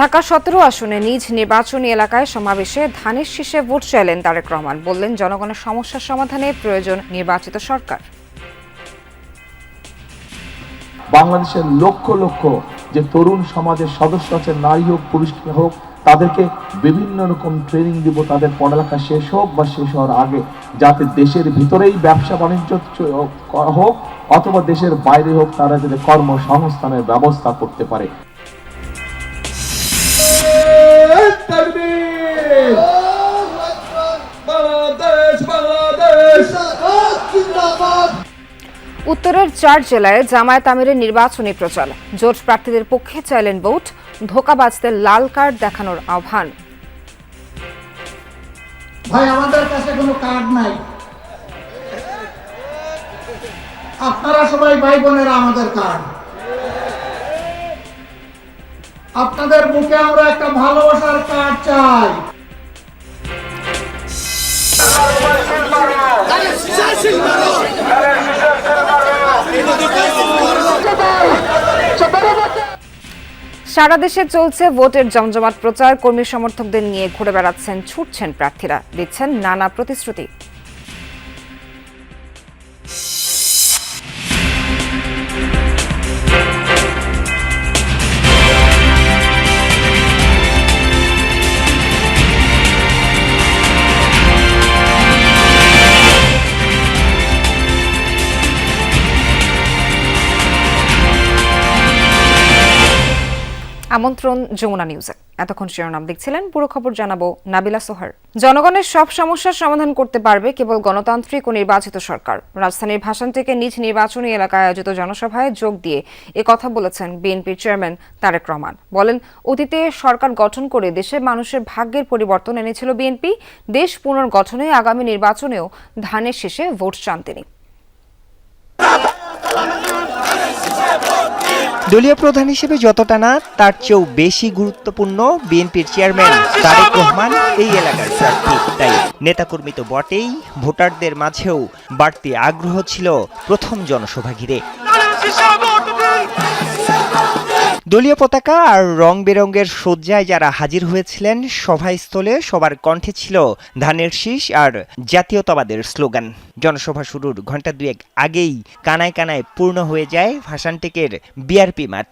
ঢাকা সতেরো আসনে নিজ নির্বাচনী এলাকায় সমাবেশে ধানের শীষে ভোট চাইলেন তারেক রহমান। বললেন, জনগণের সমস্যার সমাধানে প্রয়োজন নির্বাচিত সরকার। বাংলাদেশের লক্ষ লক্ষ যে তরুণ সমাজের সদস্য আছেন নারী হোক, পুরুষ হোক, তাদেরকে বিভিন্ন রকম ট্রেনিং দিব, তাদের পড়ালেখা শেষ হোক বা শেষ হওয়ার আগে, যাতে দেশের ভিতরেই ব্যবসা বাণিজ্য হোক, অথবা দেশের বাইরে হোক, তারা যাতে কর্মসংস্থানের ব্যবস্থা করতে পারে। উত্তরের চার জেলায় জামায়াত আমিরের নির্বাচনী প্রচার। জোট প্রার্থীদের পক্ষে চাইলেন ভোট ধোকাবাজদের লাল কার্ড দেখানোর আহ্বান। ভাই আমাদের কাছে কোনো কার্ড নাই। আপনারা সবাই ভাই বোনেরা আমাদের কার্ড। আপনাদের মুখে আমরা একটা ভালোবাসার কার্ড চাই। সারা দেশে চলছে ভোটের জমজমাট প্রচার। কর্মী সমর্থকদের নিয়ে ঘুরে বেড়াচ্ছেন, ছুটছেন প্রার্থীরা। দিচ্ছেন নানা প্রতিশ্রুতি। আমন্ত্রণ যমুনা নিউজে এতক্ষণ শিরোনাম দেখছিলেন, পুরো খবর জানাব নাবিলা সোহার। জনগণের সব সমস্যার সমাধান করতে পারবে কেবল গণতান্ত্রিক ও নির্বাচিত সরকার। রাজধানীর ভাষণ থেকে নিজ নির্বাচনী এলাকায় আয়োজিত জনসভায় যোগ দিয়ে এ কথা বলেছেন বিএনপির চেয়ারম্যান তারেক রহমান। বলেন, অতীতে সরকার গঠন করে দেশের মানুষের ভাগ্যের পরিবর্তন এনেছিল বিএনপি। দেশ পুনর্গঠনে আগামী নির্বাচনেও ধানের শেষে ভোট চান তিনি। দলীয় প্রধান হিসেবে যতটা না, তার চেয়েও বেশি গুরুত্বপূর্ণ বিএনপির চেয়ারম্যান তারেক রহমান এই এলাকার প্রার্থী। তাই নেতাকর্মী তো বটেই, ভোটারদের মাঝেও বাড়তি আগ্রহ ছিল প্রথম জনসভা ঘিরে দলীয় পতাকা আর রং বেরঙের সজ্জায় যারা হাজির হয়েছিলেন, সভাস্থলে সবার কণ্ঠে ছিল ধানের শীষ আর জাতীয়তাবাদের স্লোগান। জনসভা শুরুর ঘণ্টা দুয়েক আগেই কানায় কানায় পূর্ণ হয়ে যায় ভাসানটেকের বিআরপি মাঠ।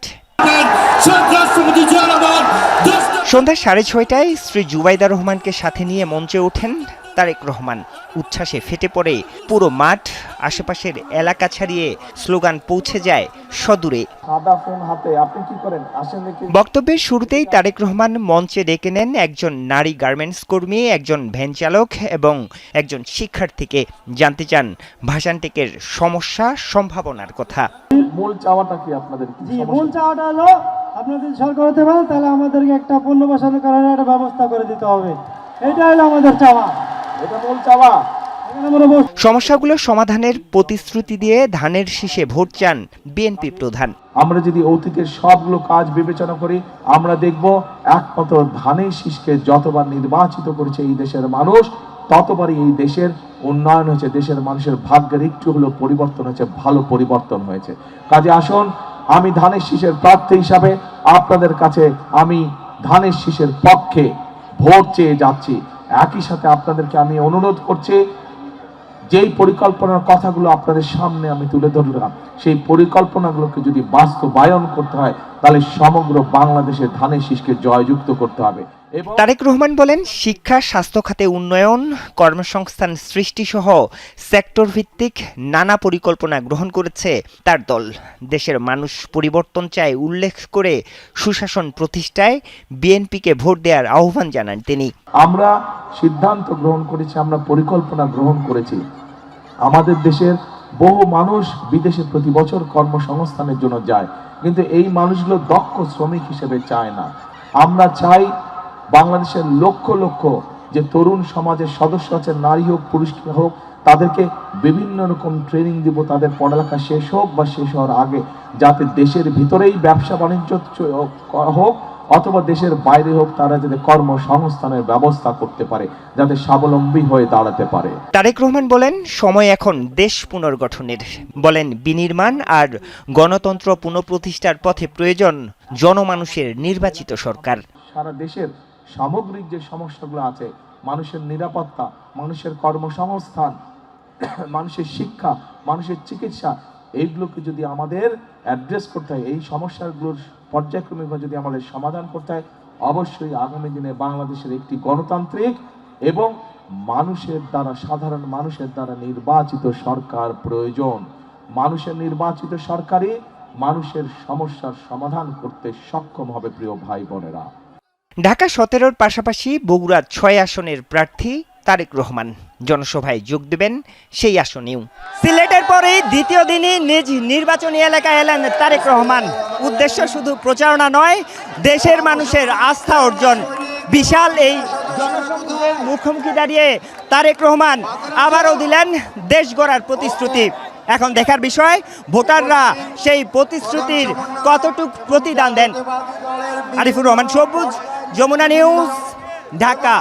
সন্ধ্যা সাড়ে ছয়টায় শ্রী জুবাইদা রহমানকে সাথে নিয়ে মঞ্চে ওঠেন তারেক রহমান। উচ্ছ্বাসে ফেটে পড়ে পুরো মাঠ আশেপাশের এলাকা ছাড়িয়ে স্লোগান পৌঁছে যায় সদূরে। সাদা ফোন হাতে আপনি কি করেন? আসেন দেখি। বক্তব্যের শুরুতেই তারেক রহমান মঞ্চে ডেকে নেন একজন নারী গার্মেন্টস কর্মী একজন ভ্যান চালক এবং একজন শিক্ষার্থীকে। জানতে চান ভাষানটেকের সমস্যা সম্ভাবনার কথা। মূল চাওয়াটা কি আপনাদের? কি জি সমস্যা? মূল চাওয়াটা হলো আপনারা যদি সরকার হতে পারেন তাহলে আমাদেরকে একটা পণ্য বাসানো করার একটা ব্যবস্থা করে দিতে হবে। এটা হলো আমাদের চাওয়া। এটা মূল চাওয়া। এখানে আমরা বস- সমস্যাগুলো সমাধানের প্রতিশ্রুতি দিয়ে ধানের শীষে ভোট চান বিএনপি প্রধান। আমরা যদি অতীতের সবগুলো কাজ বিবেচনা করি আমরা দেখব একমাত্র ধানের শীষকে যতবার নির্বাচিত করেছে এই দেশের মানুষ ততবারই এই দেশের উন্নয়ন হয়েছে দেশের মানুষের ভাগ্যের একটু হলো পরিবর্তন হয়েছে ভালো পরিবর্তন হয়েছে। কাজে আসুন আমি ধানের শীষের প্রার্থী হিসাবে আপনাদের কাছে আমি ধানের শীষের পক্ষে ভোট চেয়ে যাচ্ছি। একই সাথে আপনাদেরকে আমি অনুরোধ করছি, যেই পরিকল্পনার কথাগুলো আপনাদের সামনে আমি তুলে ধরলাম, সেই পরিকল্পনাগুলোকে যদি বাস্তবায়ন করতে হয় তাহলে সমগ্র বাংলাদেশে ধানের শীষকে জয়যুক্ত করতে হবে। তারেক রহমান বলেন শিক্ষা স্বাস্থ্য খাতে উন্নয়ন কর্মসংস্থান সৃষ্টি সহ সেক্টর ভিত্তিক নানা পরিকল্পনা গ্রহণ করেছে তার দল। দেশের মানুষ পরিবর্তন চায় উল্লেখ করে সুশাসন প্রতিষ্ঠায় বিএনপিকে ভোট দেওয়ার আহ্বান জানান তিনি। আমরা সিদ্ধান্ত গ্রহণ করেছি আমরা পরিকল্পনা গ্রহণ করেছি। আমাদের দেশের বহু মানুষ বিদেশে প্রতি বছর কর্মসংস্থানের জন্য যায়। কিন্তু এই মানুষগুলো দক্ষ শ্রমিক হিসেবে চায় না। আমরা চাই বাংলাদেশের লক্ষ লক্ষ যে তরুণ সমাজের সদস্য আছে, নারী হোক, পুরুষ হোক, তাদেরকে বিভিন্ন রকম ট্রেনিং দিব, তাদের পড়ালেখা শেষ হোক বা শেষ হওয়ার আগে, যাতে দেশের ভিতরেই ব্যবসা বাণিজ্য হোক অথবা দেশের বাইরে হোক তারা যাতে কর্মসংস্থানের ব্যবস্থা করতে পারে যাতে স্বাবলম্বী হয়ে দাঁড়াতে পারে। তারেক রহমান বলেন সময় এখন দেশ পুনর্গঠনের। বলেন বিনির্মাণ আর গণতন্ত্র পুনঃপ্রতিষ্ঠার পথে প্রয়োজন জনমানুষের নির্বাচিত সরকার। সারা দেশের সামগ্রিক যে সমস্যাগুলো আছে মানুষের নিরাপত্তা মানুষের কর্মসংস্থান মানুষের শিক্ষা মানুষের চিকিৎসা এইগুলোকে যদি আমাদের অ্যাড্রেস করতে হয় এই সমস্যাগুলোর পর্যায়ক্রমিকভাবে যদি আমাদের সমাধান করতে হয়, অবশ্যই আগামী দিনে বাংলাদেশের একটি গণতান্ত্রিক এবং মানুষের দ্বারা, সাধারণ মানুষের দ্বারা নির্বাচিত সরকার প্রয়োজন। মানুষের নির্বাচিত সরকারই মানুষের সমস্যার সমাধান করতে সক্ষম হবে, প্রিয় ভাই বোনেরা। ঢাকা সতেরোর পাশাপাশি বগুড়া ছয় আসনের প্রার্থী তারেক রহমান। জনসভায় যোগ দেবেন সেই আসনেও। সিলেটের পরে দ্বিতীয় দিনই নিজ নির্বাচনী এলাকায় এলেন তারেক রহমান। উদ্দেশ্য শুধু প্রচারণা নয়, দেশের মানুষের আস্থা অর্জন। বিশাল এই জনসমুদ্রের মুখোমুখি দাঁড়িয়ে তারেক রহমান আবারও দিলেন দেশ গড়ার প্রতিশ্রুতি। এখন দেখার বিষয়, ভোটাররা সেই প্রতিশ্রুতির কতটুক প্রতিদান দেন? আরিফুর রহমান, সবুজ, যমুনা নিউজ, ঢাকা।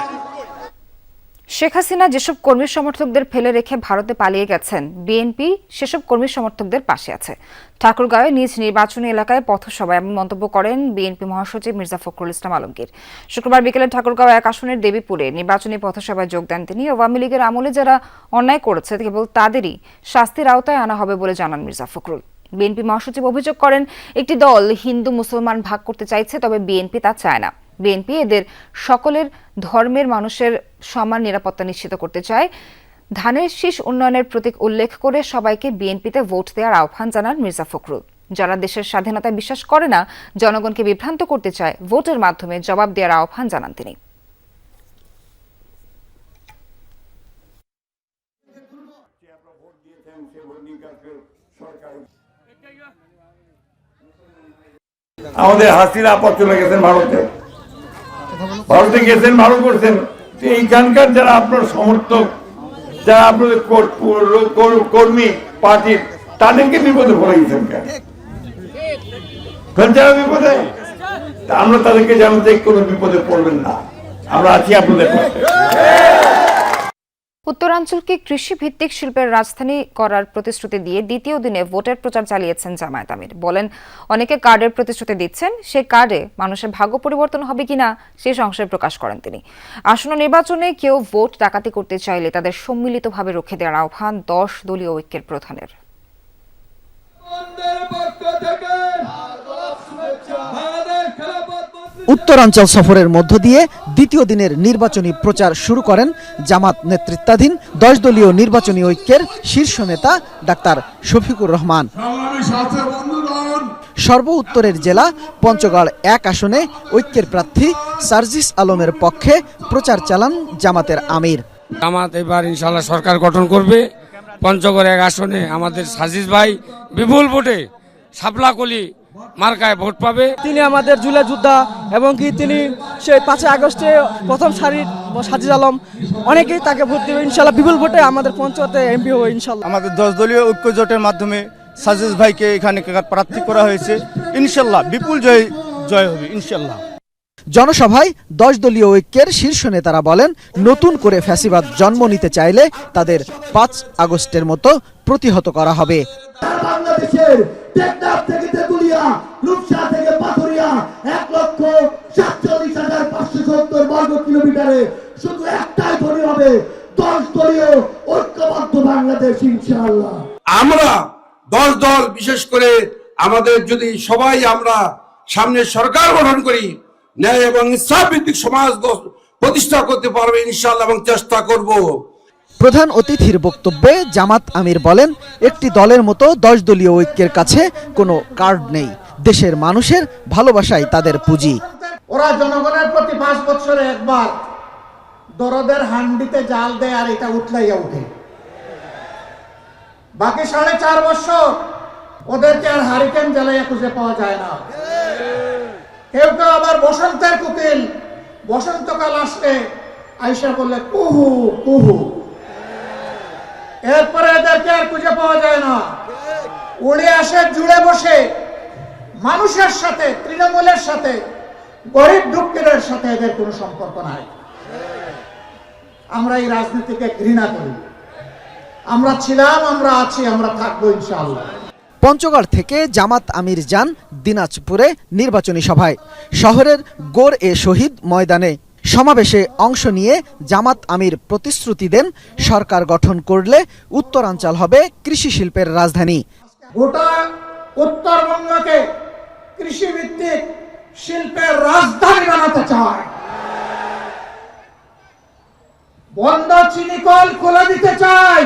শেখ হাসিনা যেসব কর্মী সমর্থকদের ফেলে রেখে ভারতে পালিয়ে গেছেন, বিএনপি সেসব কর্মী সমর্থকদের পাশে আছে। ঠাকুরগাঁওয়ে নিজ নির্বাচনী এলাকায় পথসভায় এমন মন্তব্য করেন বিএনপি মহাসচিব মির্জা ফখরুল ইসলাম আলমগীর। শুক্রবার বিকেলে ঠাকুরগাঁও এক আসনের দেবীপুরে নির্বাচনী পথসভায় যোগ দেন তিনি। আওয়ামী লীগের আমলে যারা অন্যায় করেছে, কেবল তাদেরই শাস্তির আওতায় আনা হবে বলে জানান মির্জা ফখরুল। বিএনপি মহাসচিব অভিযোগ করেন, একটি দল হিন্দু মুসলমান ভাগ করতে চাইছে, তবে বিএনপি তা চায় না। বিএনপি এদের সকলের ধর্মের মানুষের সমান নিরাপত্তা নিশ্চিত করতে চায়। ধানের শীষ উন্নয়নের প্রতীক উল্লেখ করে সবাইকে বিএনপিতে ভোট দেওয়ার আহ্বান জানান মির্জা ফখরুল। যারা দেশের স্বাধীনতায় বিশ্বাস করে না, জনগণকে বিভ্রান্ত করতে চায়, ভোটের মাধ্যমে জবাব দেওয়ার আহ্বান জানান তিনি। আমাদের হাসিনা আপদ চলে গেছেন ভারতে। ভারতে গেছেন ভালো করছেন। এইখানকার যারা আপনার সমর্থক, যারা আপনাদের কর- কর- কর- কর্মী পার্টির তাদেরকে বিপদে পড়ে গেছেন যারা বিপদে? আমরা তাদেরকে জানাতে কোনো বিপদে পড়বেন না। আমরা আছি আপনাদের পাশে। উত্তরাঞ্চলকে কৃষি ভিত্তিক শিল্পের রাজধানী করার প্রতিশ্রুতি দিয়ে দ্বিতীয় দিনে ভোটের প্রচার চালিয়েছেন জামায়াত আমির। বলেন, অনেকে কার্ডের প্রতিশ্রুতি দিচ্ছেন সেই কার্ডে মানুষের ভাগ্য পরিবর্তন হবে কিনা সেই সংশয় প্রকাশ করেন তিনি। আসন্ন নির্বাচনে কেউ ভোট ডাকাতি করতে চাইলে তাদের সম্মিলিতভাবে রুখে দেওয়ার আহ্বান দশ দলীয় ঐক্যের প্রধানের। উত্তরাঞ্চল সফরের মধ্য দিয়ে দ্বিতীয় দিনের নির্বাচনী প্রচার শুরু করেন জামাত নেতৃত্বাধীন দশ দলীয় নির্বাচনী ঐক্যের শীর্ষ নেতা ডাক্তার শফিকুর রহমান। সর্ব উত্তরের জেলা পঞ্চগড় এক আসনে ঐক্যের প্রার্থী সার্জিস আলমের পক্ষে প্রচার চালান জামাতের আমির। জামাত এবার ইনশাল্লাহ সরকার গঠন করবে। পঞ্চগড় এক আসনে আমাদের সাজিস ভাই বিপুল ভোটে সাপলাকলি মার্কায় ভোট পাবে। তিনি আমাদের জুলাই যোদ্ধা এবং কি তিনি সেই পাঁচই আগস্টে প্রথম সারির সাজিদ আলম অনেকেই তাকে ভোট দেবে। ইনশাল্লাহ বিপুল ভোটে আমাদের পঞ্চায়েতে এমপি হবে ইনশাল্লাহ। আমাদের দশ দলীয় ঐক্য জোটের মাধ্যমে সাজেজ ভাইকে এখানে প্রার্থী করা হয়েছে। ইনশাল্লাহ বিপুল জয় জয় হবে ইনশাল্লাহ। জনসভায় দশ দলীয় ঐক্যের শীর্ষ নেতারা বলেন নতুন করে ফ্যাসিবাদ জন্ম নিতে চাইলে তাদের পাঁচ আগস্টের মতো প্রতিহত করা হবে। বাংলাদেশের টেকনাফ থেকে রূপসা থেকে এক লক্ষ সাতচল্লিশ হাজার পাঁচশো সত্তর বর্গ কিলোমিটারে। শুধু একটাই হবে, দশ দলীয় ঐক্যবদ্ধ বাংলাদেশ, ইনশাআল্লাহ। আমরা দশ দল, বিশেষ করে আমাদের যদি সবাই আমরা সামনে সরকার গঠন করি, ন্যায় এবং ইসলাম ভিত্তিক সমাজ প্রতিষ্ঠা করতে পারবে ইনশাল্লাহ এবং চেষ্টা করব। প্রধান অতিথির বক্তব্যে জামাত আমির বলেন, একটি দলের মতো দশ দলীয় ঐক্যের কাছে কোনো কার্ড নেই। দেশের মানুষের ভালোবাসাই তাদের পুঁজি। ওরা জনগণের প্রতি পাঁচ বছরে একবার দরদের হান্ডিতে জাল দেয় আর এটা উঠলাইয়া উঠে বাকি সাড়ে চার বছর ওদেরকে আর হারিকেন জ্বালাইয়া খুঁজে পাওয়া যায় না। কেউ কেউ আবার বসন্তের কুকিল, বসন্তকাল আসলে আইসা বললে কুহু কুহু। এরপরে এদেরকে আর খুঁজে পাওয়া যায় না? উড়ে আসে, জুড়ে বসে। মানুষের সাথে, তৃণমূলের সাথে, গরিব দুঃখীদের সাথে এদের কোনো সম্পর্ক নাই। আমরা এই রাজনীতিকে ঘৃণা করি। আমরা ছিলাম, আমরা আছি, আমরা থাকব ইনশাআল্লাহ। পঞ্চগড় থেকে জামাত আমির যান দিনাজপুরে নির্বাচনী সভায়। শহরের গোর এ শহীদ ময়দানে। সমাবেশে অংশ নিয়ে জামাত আমির প্রতিশ্রুতি দেন। সরকার গঠন করলে উত্তরাঞ্চল হবে কৃষি শিল্পের রাজধানী। গোটা উত্তরবঙ্গকে কৃষিভিত্তিক শিল্পের রাজধানী বানাতে চায়। বন্ধ চিনি কল খুলে দিতে চাই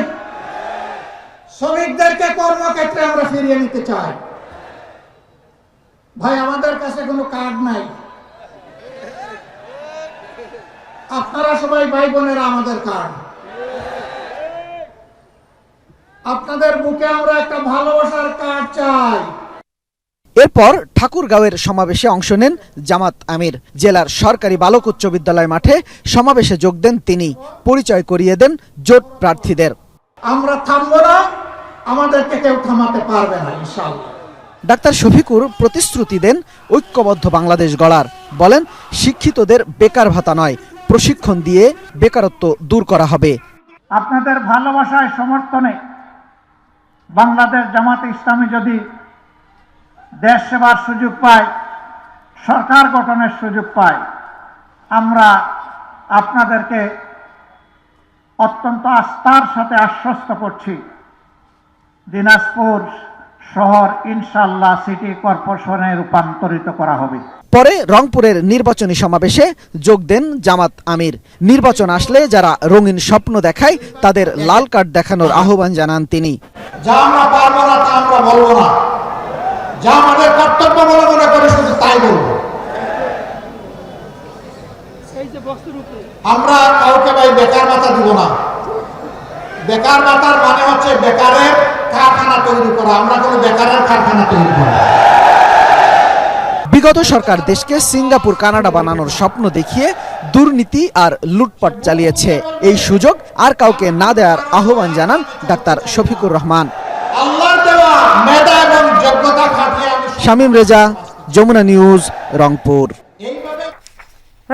শ্রমিকদেরকে কর্মক্ষেত্রে আমরা ফিরিয়ে নিতে চাই। ভাই, আমাদের কাছে কোনো কার্ড নাই। আপনারা সবাই ভাই বোনেরা আমাদের কার্ড আপনাদের বুকে আমরা একটা ভালোবাসার কার্ড চাই। এরপর ঠাকুরগাঁওয়ের সমাবেশে অংশ নেন জামাত আমির। জেলার সরকারি বালক উচ্চ বিদ্যালয় মাঠে সমাবেশে যোগ দেন তিনি। পরিচয় করিয়ে দেন জোট প্রার্থীদের। আমরা থামবো না আমাদেরকে কেউ থামাতে পারবে না ইনশাআল্লাহ। ডাক্তার শফিকুর প্রতিশ্রুতি দেন ঐক্যবদ্ধ বাংলাদেশ গড়ার। বলেন শিক্ষিতদের বেকার ভাতা নয় প্রশিক্ষণ দিয়ে বেকারত্ব দূর করা হবে। আপনাদের ভালোবাসায় সমর্থনে বাংলাদেশ জামাতে ইসলামী যদি দেশ সেবার সুযোগ পায়, সরকার গঠনের সুযোগ পায়, আমরা আপনাদেরকে অত্যন্ত আস্থার সাথে আশ্বস্ত করছি। দিনাজপুর শহর ইনশাল্লাহ সিটি কর্পোরেশনে রূপান্তরিত করা হবে। পরে রংপুরের নির্বাচনী সমাবেশে যোগ দেন জামাত আমির। নির্বাচন আসলে যারা রঙিন স্বপ্ন দেখায়, তাদের লাল কার্ড দেখানোর আহ্বান জানান তিনি। আমরা কাউকে ভাই বেকার ভাতা দিব না। বেকার ভাতার মানে হচ্ছে বেকারের কারখানা তৈরি করা। আমরা কোনো বেকারের কারখানা তৈরি করা বিগত সরকার দেশকে সিঙ্গাপুর কানাডা বানানোর স্বপ্ন দেখিয়ে দুর্নীতি আর লুটপাট চালিয়েছে। এই সুযোগ আর কাউকে না দেওয়ার আহ্বান জানান ডাক্তার শফিকুর রহমান। শামীম রেজা যমুনা নিউজ রংপুর।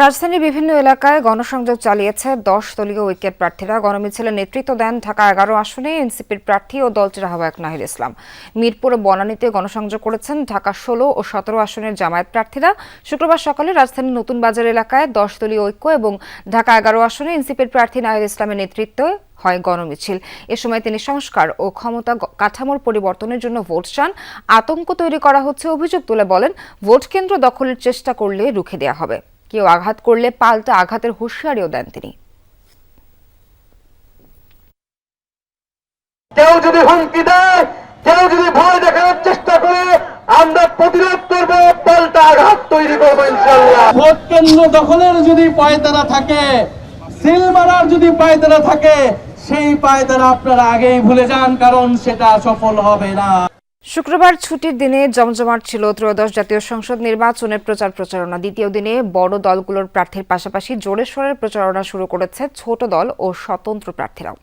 রাজধানীর বিভিন্ন এলাকায় গণসংযোগ চালিয়েছে দশ দলীয় উইকেট প্রার্থীরা। গণমিছিলে নেতৃত্ব দেন ঢাকা এগারো আসনে এনসিপির প্রার্থী ও দলটির আহ্বায়ক নাহিদ ইসলাম। মিরপুর ও বনানীতে গণসংযোগ করেছেন ঢাকা ষোলো ও সতেরো আসনের জামায়াত প্রার্থীরা। শুক্রবার সকালে রাজধানীর নতুন বাজার এলাকায় দশ দলীয় ঐক্য এবং ঢাকা এগারো আসনে এনসিপির প্রার্থী নাহিদ ইসলামের নেতৃত্বে হয় গণমিছিল। এ সময় তিনি সংস্কার ও ক্ষমতা কাঠামোর পরিবর্তনের জন্য ভোট চান। আতঙ্ক তৈরি করা হচ্ছে, অভিযোগ তুলে বলেন, ভোট কেন্দ্র দখলের চেষ্টা করলে রুখে দেওয়া হবে। কেউ আঘাত করলে পাল্টা আঘাতের হুঁশিয়ারিও দেন তিনি। কেউ যদি হুমকি দেয় কেউ যদি ভয় দেখানোর চেষ্টা করে আমরা প্রতিরোধ করব পাল্টা আঘাত তৈরি করব ইনশাল্লাহ ভোট কেন্দ্র দখলের যদি পায়তারা থাকে সিল মারার যদি পায়তারা থাকে সেই পায়তারা আপনারা আগেই ভুলে যান কারণ সেটা সফল হবে না। শুক্রবার ছুটির দিনে জমজমাট ছিল ত্রয়োদশ জাতীয় সংসদ নির্বাচনের প্রচার প্রচারণা। দ্বিতীয় দিনে বড় দলগুলোর প্রার্থীর পাশাপাশি জোরেশ্বরের প্রচারণা শুরু করেছে ছোট দল ও স্বতন্ত্র প্রার্থীরাও।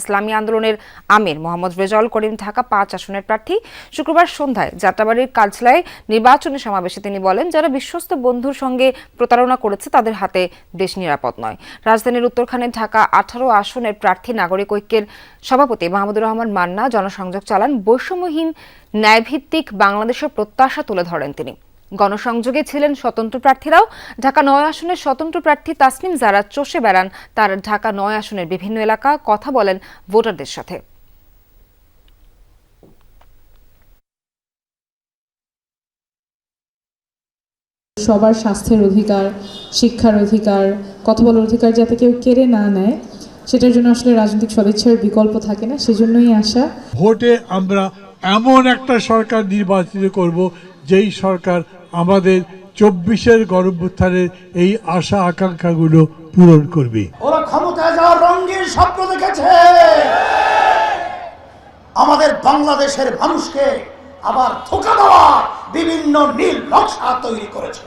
ইসলামী আন্দোলনের আমির মোহাম্মদ রেজাউল করিম ঢাকা পাঁচ আসনের প্রার্থী। শুক্রবার সন্ধ্যায় যাত্রাবাড়ির কালচলায় নির্বাচনী সমাবেশে তিনি বলেন, যারা বিশ্বস্ত বন্ধুর সঙ্গে প্রতারণা করেছে, তাদের হাতে দেশ নিরাপদ নয়। রাজধানীর উত্তরখানে ঢাকা আঠারো আসনের প্রার্থী নাগরিক ঐক্যের সভাপতি মাহমুদুর রহমান মান্না জনসংযোগ চালান বৈষম্যহীন ন্যায়ভিত্তিক বাংলাদেশের প্রত্যাশা তুলে ধরেন তিনি। গণসংযোগে ছিলেন স্বতন্ত্র প্রার্থীরাও। ঢাকা নয় আসনের স্বতন্ত্র প্রার্থী তাসনিম যারা চষে বেড়ান তার ঢাকা নয় আসনের বিভিন্ন এলাকা কথা বলেন ভোটারদের সাথে। সবার স্বাস্থ্যের অধিকার শিক্ষার অধিকার কথা বলার অধিকার যাতে কেউ কেড়ে না নেয় সেটার জন্য আসলে রাজনৈতিক সদিচ্ছার বিকল্প থাকে না সেজন্যই আসা ভোটে আমরা এমন একটা সরকার নির্বাচিত করব যেই সরকার আমাদের চব্বিশের গর্ভোত্থানের এই আশা আকাঙ্ক্ষাগুলো পূরণ করবে। ওরা ক্ষমতায় যাওয়ার রঙের স্বপ্ন দেখেছে। আমাদের বাংলাদেশের মানুষকে আবার ধোকা দেওয়া বিভিন্ন নীল নকশা তৈরি করেছে।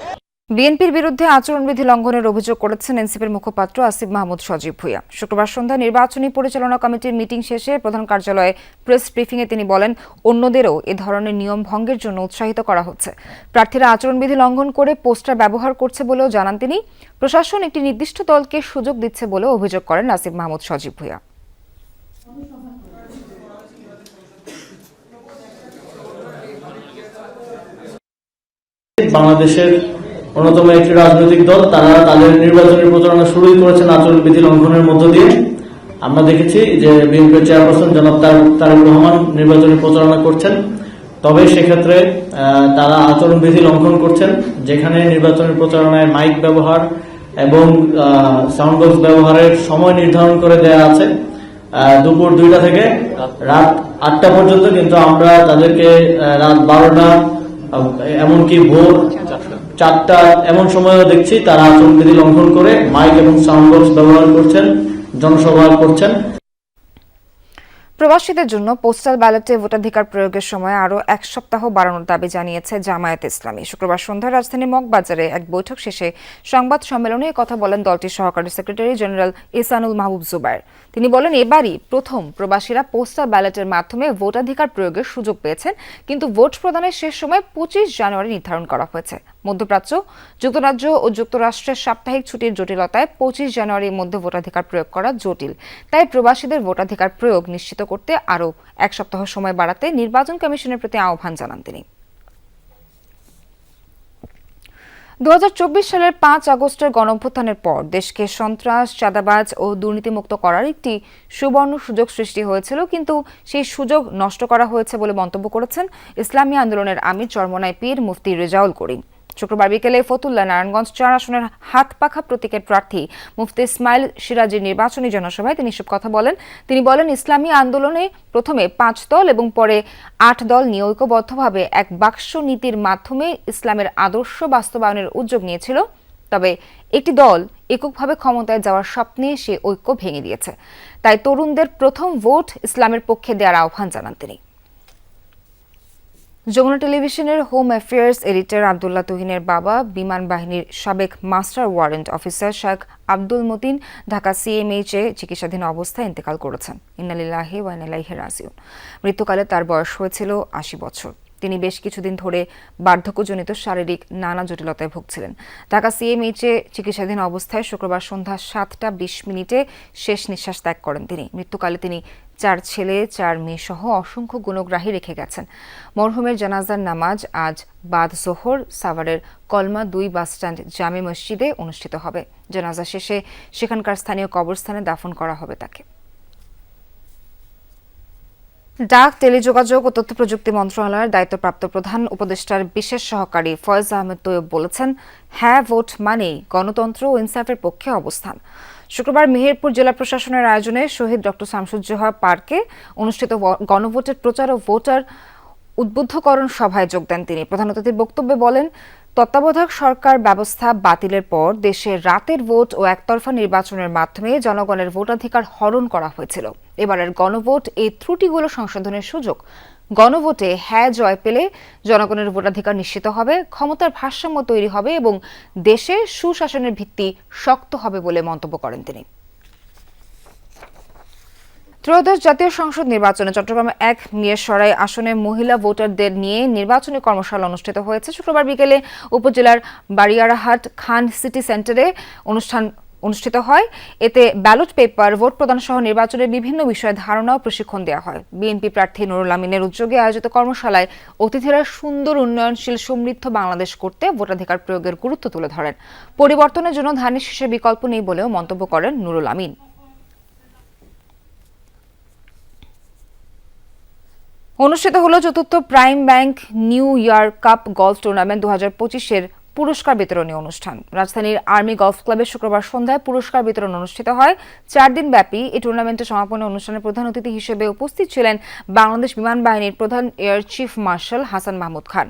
বিএনপির বিরুদ্ধে আচরণবিধি লঙ্ঘনের অভিযোগ করেছেন এনসিপির মুখপাত্র আসিফ মাহমুদ সজীব ভুইয়া। শুক্রবার সন্ধ্যা নির্বাচনী পরিচালনা কমিটির মিটিং শেষে প্রধান কার্যালয়ে প্রেস ব্রিফিংয়ে তিনি বলেন, অন্যদেরও এ ধরনের নিয়ম ভঙ্গের জন্য উৎসাহিত করা হচ্ছে। প্রার্থীরা আচরণবিধি লঙ্ঘন করে পোস্টার ব্যবহার করছে বলেও জানান তিনি। প্রশাসন একটি নির্দিষ্ট দলকে সুযোগ দিচ্ছে বলেও অভিযোগ করেন আসিফ মাহমুদ সজীব ভুইয়া। বাংলাদেশের অন্যতম একটি রাজনৈতিক দল, তারা তাদের নির্বাচনী প্রচারণা শুরুই করেছেন আচরণ বিধি লঙ্ঘনের মধ্য দিয়ে। আমরা দেখেছি যে বিএনপির চেয়ারপারসন জনাব তার- তারেক রহমান নির্বাচনী প্রচারণা করছেন। তবে সেক্ষেত্রে তারা আচরণ বিধি লঙ্ঘন করছেন, যেখানে নির্বাচনী প্রচারণায় মাইক ব্যবহার এবং সাউন্ড বক্স ব্যবহারের সময় নির্ধারণ করে দেয়া আছে। দুপুর দুইটা থেকে রাত আটটা পর্যন্ত কিন্তু আমরা তাদেরকে রাত বারোটা এমনকি ভোর চারটা এমন সময়ও দেখছি তারা আচরণবিধি লঙ্ঘন করে মাইক এবং সাউন্ড বক্স ব্যবহার করছেন, জনসভা করছেন। প্রবাসীদের জন্য পোস্টাল ব্যালটে ভোটাধিকার প্রয়োগের সময় আরও এক সপ্তাহ বাড়ানোর দাবি জানিয়েছে জামায়াত ইসলামী। শুক্রবার সন্ধ্যায় রাজধানী মগবাজারে এক বৈঠক শেষে সংবাদ সম্মেলনে কথা বলেন দলটির সহকারী সেক্রেটারি জেনারেল ইসানুল মাহবুব জুবাইর তিনি বলেন, এবারই প্রথম প্রবাসীরা পোস্টাল ব্যালটের মাধ্যমে ভোটাধিকার প্রয়োগের সুযোগ পেয়েছেন, কিন্তু ভোট প্রদানের শেষ সময় পঁচিশ জানুয়ারি নির্ধারণ করা হয়েছে। মধ্যপ্রাচ্য, যুক্তরাজ্য ও যুক্তরাষ্ট্রের সাপ্তাহিক ছুটির জটিলতায় পঁচিশ জানুয়ারির মধ্যে ভোটাধিকার প্রয়োগ করা জটিল। তাই প্রবাসীদের ভোটাধিকার প্রয়োগ নিশ্চিত করতে আরও এক সপ্তাহ সময় বাড়াতে নির্বাচন কমিশনের প্রতি আহ্বান জানান তিনি। দু হাজার চব্বিশ সালের পাঁচ আগস্টের গণঅভ্যুত্থানের পর দেশকে সন্ত্রাস, চাঁদাবাজ ও দুর্নীতিমুক্ত করার একটি সুবর্ণ সুযোগ সৃষ্টি হয়েছিল, কিন্তু সেই সুযোগ নষ্ট করা হয়েছে বলে মন্তব্য করেছেন ইসলামী আন্দোলনের আমির চরমনাই পীর মুফতি রেজাউল করিম। শুক্রবার বিকেলে ফতুল্লা নারায়ণগঞ্জ চার আসনের হাত পাখা প্রতীকের প্রার্থী মুফতি ইসমাইল সিরাজির নির্বাচনী জনসভায় তিনি এসব কথা বলেন। তিনি বলেন, ইসলামী আন্দোলনে প্রথমে পাঁচ দল এবং পরে আট দল নিয়ে ঐক্যবদ্ধভাবে এক বাক্স নীতির মাধ্যমে ইসলামের আদর্শ বাস্তবায়নের উদ্যোগ নিয়েছিল। তবে একটি দল এককভাবে ক্ষমতায় যাওয়ার স্বপ্নে সে ঐক্য ভেঙে দিয়েছে। তাই তরুণদের প্রথম ভোট ইসলামের পক্ষে দেওয়ার আহ্বান জানান তিনি। যমুনা টেলিভিশনের হোম অ্যাফেয়ার্স এডিটর আবদুল্লাহ তুহিনের বাবা, বিমান বাহিনীর সাবেক master warrant officer Sheikh Abdul Matin Dhaka সিএমএইচে চিকিৎসাধীন অবস্থায় ইন্তেকাল করেছেন। ইন্নালিল্লাহি ওয়াইনালাইহি রাজিউন। মৃত্যুকালে তার বয়স হয়েছিল আশি বছর। তিনি বেশ কিছুদিন ধরে বার্ধক্যজনিত শারীরিক নানা জটিলতায় ভুগছিলেন। ঢাকা সিএমএইচে চিকিৎসাধীন অবস্থায় শুক্রবার সন্ধ্যা সাতটা বিশ মিনিটে শেষ নিঃশ্বাস ত্যাগ করেন তিনি। মৃত্যুকালে তিনি চার ছেলে, চার মেয়ে সহ অসংখ্য গুণগ্রাহী রেখে গেছেন। মরহুমের জানাজার নামাজ আজ বাদ জোহর, সাভারের কলমা দুই বাসস্ট্যান্ড জামে মসজিদে অনুষ্ঠিত হবে। জানাজা শেষে সেখানকার স্থানীয় কবরস্থানে দাফন করা হবে তাকে। ডাক, টেলিযোগাযোগ ও তথ্য প্রযুক্তি মন্ত্রণালয়ের দায়িত্বপ্রাপ্ত প্রধান উপদেষ্টার বিশেষ সহকারী ফয়েজ আহমেদ তৈয়ব বলেছেন হ্যাঁ ভোট মানেই গণতন্ত্র ও ইনসাফের পক্ষে অবস্থান। শুক্রবার মেহেরপুর জেলা প্রশাসনের আয়োজনে শহীদ ডক্টর শামসুজ্জোহা পার্কে অনুষ্ঠিত গণভোটের প্রচার ও ভোটার উদ্বুদ্ধকরণ সভায় যোগ দেন তিনি। প্রধান অতিথির বক্তব্যে বলেন, তত্ত্বাবধায়ক সরকার ব্যবস্থা বাতিলের পর দেশে রাতের ভোট ও একতরফা নির্বাচনের মাধ্যমে জনগণের ভোটাধিকার হরণ করা হয়েছিল। এবারের গণভোট এই ত্রুটিগুলো সংশোধনের সুযোগ গণভোটে হ্যাঁ জয় পেলে জনগণের ভোটাধিকার নিশ্চিত হবে, ক্ষমতার ভারসাম্য তৈরি হবে এবং দেশে সুশাসনের ভিত্তি শক্ত হবে বলে মন্তব্য করেন তিনি। ত্রয়োদশ জাতীয় সংসদ নির্বাচনে চট্টগ্রামে এক মিয়াসরাই আসনে মহিলা ভোটারদের নিয়ে নির্বাচনী কর্মশালা অনুষ্ঠিত হয়েছে। শুক্রবার বিকেলে উপজেলার বাড়িয়ারাহাট খান সিটি সেন্টারে অনুষ্ঠান অনুষ্ঠিত হয়। এতে ব্যালট পেপার, ভোট প্রদান সহ নির্বাচনের বিভিন্ন বিষয়ে ধারণা ও প্রশিক্ষণ দেওয়া হয়। বিএনপি প্রার্থী নুরুল আমিনের উদ্যোগে আয়োজিত কর্মশালায় অতিথিরা সুন্দর, উন্নয়নশীল, সমৃদ্ধ বাংলাদেশ করতে ভোটাধিকার প্রয়োগের গুরুত্ব তুলে ধরেন। পরিবর্তনের জন্য ধানের শীষের বিকল্প নেই বলেও মন্তব্য করেন নুরুল আমিন। অনুষ্ঠিত হলো চতুর্থ Prime Bank New Year cup golf tournament দু হাজার পঁচিশের পুরস্কার বিতরণী অনুষ্ঠান। রাজধানীর আর্মি গলফ ক্লাবে শুক্রবার সন্ধ্যায় পুরস্কার বিতরণ অনুষ্ঠিত হয়। চার দিন ব্যাপী এই টুর্নামেন্টের সমাপনী অনুষ্ঠানে প্রধান অতিথি হিসেবে উপস্থিত ছিলেন বাংলাদেশ বিমান বাহিনীর প্রধান air chief marshal Hasan Mahmud Khan.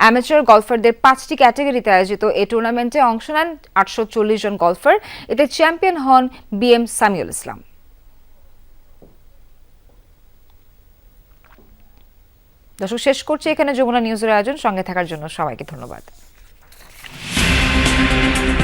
Amateur গলফারদের পাঁচটি ক্যাটাগরিতে আয়োজিত এই টুর্নামেন্টে অংশ নেন আটশো চল্লিশ জন গলফার। এতে চ্যাম্পিয়ন হন বি এম সামিউল ইসলাম। দর্শক, শেষ করছি এখানে যমুনা নিউজের আয়োজন। সঙ্গে থাকার জন্য সবাইকে ধন্যবাদ। Thank you.